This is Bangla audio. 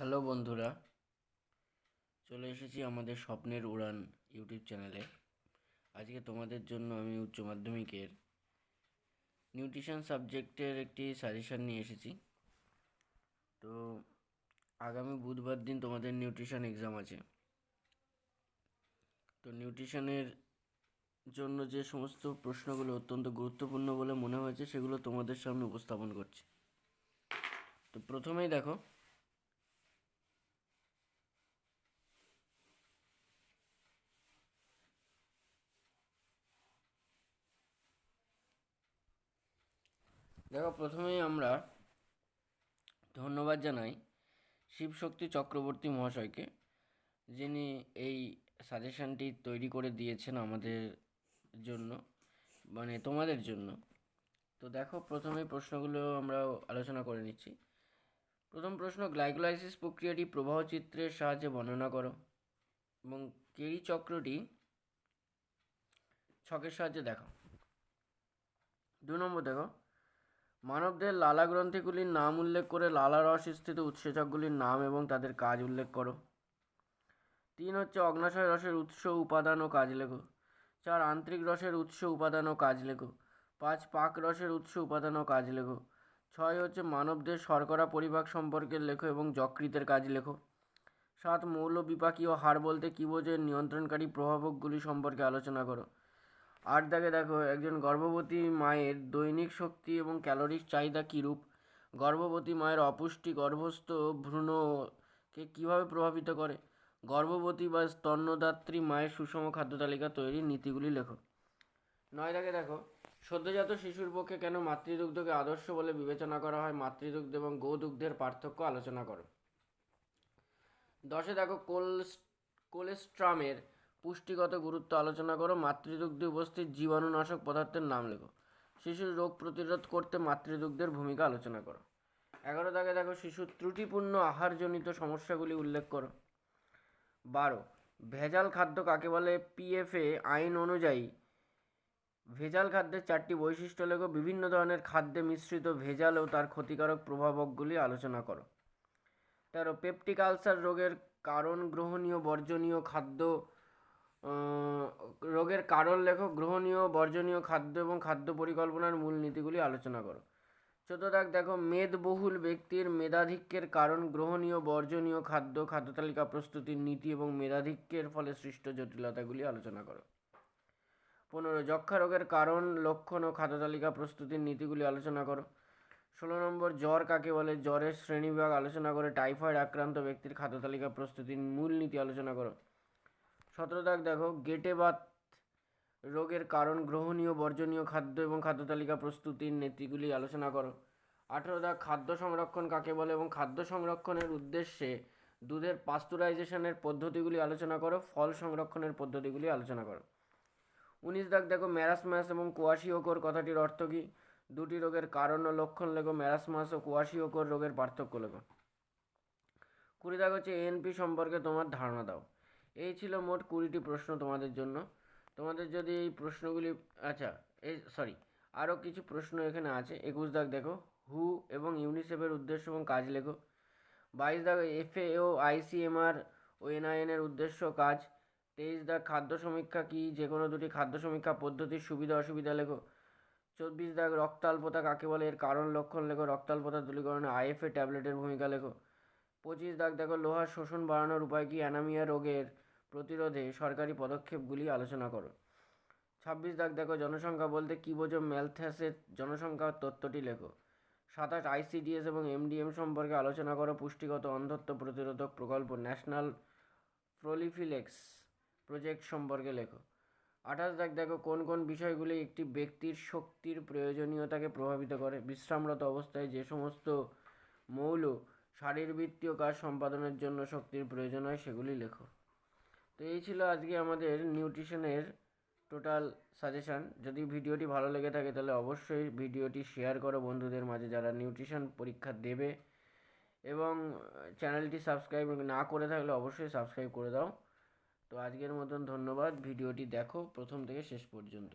হ্যালো বন্ধুরা, চলে এসেছি আমাদের স্বপ্নের উড়ান ইউটিউব চ্যানেলে। আজকে তোমাদের জন্য আমি উচ্চ মাধ্যমিকের নিউট্রিশন সাবজেক্টের একটি সাজেশান নিয়ে এসেছি। তো আগামী বুধবার দিন তোমাদের নিউট্রিশন এক্সাম আছে। তো নিউট্রিশনের জন্য যে সমস্ত প্রশ্নগুলো অত্যন্ত গুরুত্বপূর্ণ বলে মনে হয়েছে, সেগুলো তোমাদের সামনে উপস্থাপন করছি। তো প্রথমেই দেখো দেখো, প্রথমেই আমরা ধন্যবাদ জানাই শিবশক্তি চক্রবর্তী মহাশয়কে, যিনি এই সাজেশানটি তৈরি করে দিয়েছেন আমাদের জন্য মানে তোমাদের জন্য। তো দেখো প্রথমে প্রশ্নগুলো আমরা আলোচনা করে নিচ্ছি। প্রথম প্রশ্ন গ্লাইকোলাইসিস প্রক্রিয়াটি প্রবাহ চিত্রের সাহায্যে বর্ণনা করো এবং কেরি চক্রটি ছকের সাহায্যে দেখো দু নম্বর দেখো মানবদের লালা গ্রন্থিগুলির নাম উল্লেখ করে লালা রস স্থিত উৎসেচকগুলির নাম এবং তাদের কাজ উল্লেখ করো। তিন হচ্ছে অগ্নাশয় রসের উৎস, উপাদান ও কাজ লেখো। চার, আন্তরিক রসের উৎস, উপাদান ও কাজ লেখো। পাঁচ, পাক রসের উৎস, উপাদান ও কাজ লেখো। ছয় হচ্ছে মানবদের শর্করা পরিপাক সম্পর্কে লেখো এবং যকৃতের কাজ লেখো। সাত, মৌল বিপাকী ও হার বলতে কী বোঝে নিয়ন্ত্রণকারী প্রভাবকগুলি সম্পর্কে আলোচনা করো। আট দাগে দেখো, একজন গর্ভবতী মায়ের দৈনিক শক্তি এবং ক্যালোরির চাহিদা কীরূপ? গর্ভবতী মায়ের অপুষ্টি গর্ভস্থ ভ্রূণকে কীভাবে প্রভাবিত করে? গর্ভবতী বা স্তন্যদাত্রী মায়ের সুষম খাদ্য তালিকা তৈরির নীতিগুলি লেখো। নয় দাগে দেখো, সদ্যজাত শিশুর পক্ষে কেন মাতৃদুগ্ধকে আদর্শ বলে বিবেচনা করা হয়? মাতৃদুগ্ধ এবং গোদুগ্ধের পার্থক্য আলোচনা করো। দশে দেখো কোল কোলেস্ট্রামের পুষ্টিগত গুরুত্ব আলোচনা করো, মাতৃদুগ্ধে উপস্থিত জীবাণুনাশক পদার্থের নাম লেখো। শিশুর রোগ প্রতিরোধ করতে মাতৃদুগ্ধের ভূমিকা আলোচনা করো। এগারো দাগে দেখো, শিশুর ত্রুটিপূর্ণ আহারজনিত সমস্যাগুলি উল্লেখ করো। বারো, ভেজাল খাদ্য কাকে বলে? পিএফএ আইন অনুযায়ী ভেজাল খাদ্যের চারটি বৈশিষ্ট্য লেখো। বিভিন্ন ধরনের খাদ্যে মিশ্রিত ভেজাল ও তার ক্ষতিকারক প্রভাবকগুলি আলোচনা করো। তেরো, পেপটিক আলসার রোগের কারণ গ্রহণীয় বর্জনীয় খাদ্য রোগের কারণ লেখো গ্রহণীয়, বর্জনীয় খাদ্য এবং খাদ্য পরিকল্পনার মূল নীতিগুলি আলোচনা করো। চোদ্দ দেখো, মেদবহুল ব্যক্তির মেধাধিক্যের কারণ গ্রহণীয়, বর্জনীয় খাদ্য খাদ্য তালিকা প্রস্তুতির নীতি এবং মেধাধিক্যের ফলে সৃষ্ট জটিলতাগুলি আলোচনা করো। পনেরো যক্ষা রোগের কারণ, লক্ষণ ও খাদ্য তালিকা প্রস্তুতির নীতিগুলি আলোচনা করো। ষোলো নম্বর, জ্বর কাকে বলে? জ্বরের শ্রেণীবিভাগ আলোচনা করে। টাইফয়েড আক্রান্ত ব্যক্তির খাদ্য তালিকা প্রস্তুতির মূল নীতি আলোচনা করো। সতেরো দাগ দেখো গেটে বাত রোগের কারণ, গ্রহণীয়, বর্জনীয় খাদ্য এবং খাদ্য তালিকা প্রস্তুতির নীতিগুলি আলোচনা করো। আঠেরো দাগ খাদ্য সংরক্ষণ কাকে বলে এবং খাদ্য সংরক্ষণের উদ্দেশ্যে দুধের পাস্তুরাইজেশনের পদ্ধতিগুলি আলোচনা করো, ফল সংরক্ষণের পদ্ধতিগুলি আলোচনা করো। উনিশ দাগ দেখো ম্যারাসমাস এবং কোয়াশিওকোর কথাটির অর্থ কী? দুটি রোগের কারণ ও লক্ষণ লেখো ম্যারাসমাস ও কোয়াশিওকোর রোগের পার্থক্য লেখো। কুড়ি দাগ হচ্ছে এএনপি সম্পর্কে তোমার ধারণা দাও। এই ছিল মোট কুড়িটি প্রশ্ন তোমাদের জন্য। তোমাদের যদি এই প্রশ্নগুলি আচ্ছা এই সরি আরও কিছু প্রশ্ন এখানে আছে। একুশ দাগ দেখো। হু এবং ইউনিসেফের উদ্দেশ্য এবং কাজ লেখো। বাইশ দাগ, এফএও, আইসিএমআর ও এনআইএনের উদ্দেশ্য কাজ। তেইশ দাগ, খাদ্য সমীক্ষা কী? যে কোনো দুটি খাদ্য সমীক্ষা পদ্ধতির সুবিধা অসুবিধা লেখো। চব্বিশ দাগ, রক্তাল্পতা কাকে বলে? এর কারণ লক্ষণ লেখো। রক্তাল্পতা দূরীকরণে আইএফএ ট্যাবলেটের ভূমিকা লেখো। পঁচিশ দাগ দেখো, লোহার শোষণ বাড়ানোর উপায় কি? অ্যানামিয়া রোগের প্রতিরোধে সরকারি পদক্ষেপগুলি আলোচনা করো। ছাব্বিশ দাগ দেখো, জনসংখ্যা বলতে কী বোঝো? ম্যালথ্যাসের জনসংখ্যার তত্ত্বটি লেখো। সাতাশ আইসিডিএস এবং এমডিএম সম্পর্কে আলোচনা করো। পুষ্টিগত অন্ধত্ব প্রতিরোধক প্রকল্প ন্যাশনাল প্রলিফিলেক্স প্রজেক্ট সম্পর্কে লেখো। আঠাশ দাগ দেখো, কোন কোন বিষয়গুলি একটি ব্যক্তির শক্তির প্রয়োজনীয়তাকে প্রভাবিত করে? বিশ্রামরত অবস্থায় যে সমস্ত মৌল শারীরবৃত্তীয় কাজ সম্পাদনের জন্য শক্তির প্রয়োজন হয়, সেগুলি লেখো। তো এই ছিল আজকে আমাদের নিউট্রিশনের টোটাল সাজেশান। যদি ভিডিওটি ভালো লেগে থাকে, তাহলে অবশ্যই ভিডিওটি শেয়ার করো বন্ধুদের মাঝে যারা নিউট্রিশন পরীক্ষা দেবে। এবং চ্যানেলটি সাবস্ক্রাইব না করে থাকলে অবশ্যই সাবস্ক্রাইব করে দাও। তো আজকের মতন ধন্যবাদ। ভিডিওটি দেখো প্রথম থেকে শেষ পর্যন্ত।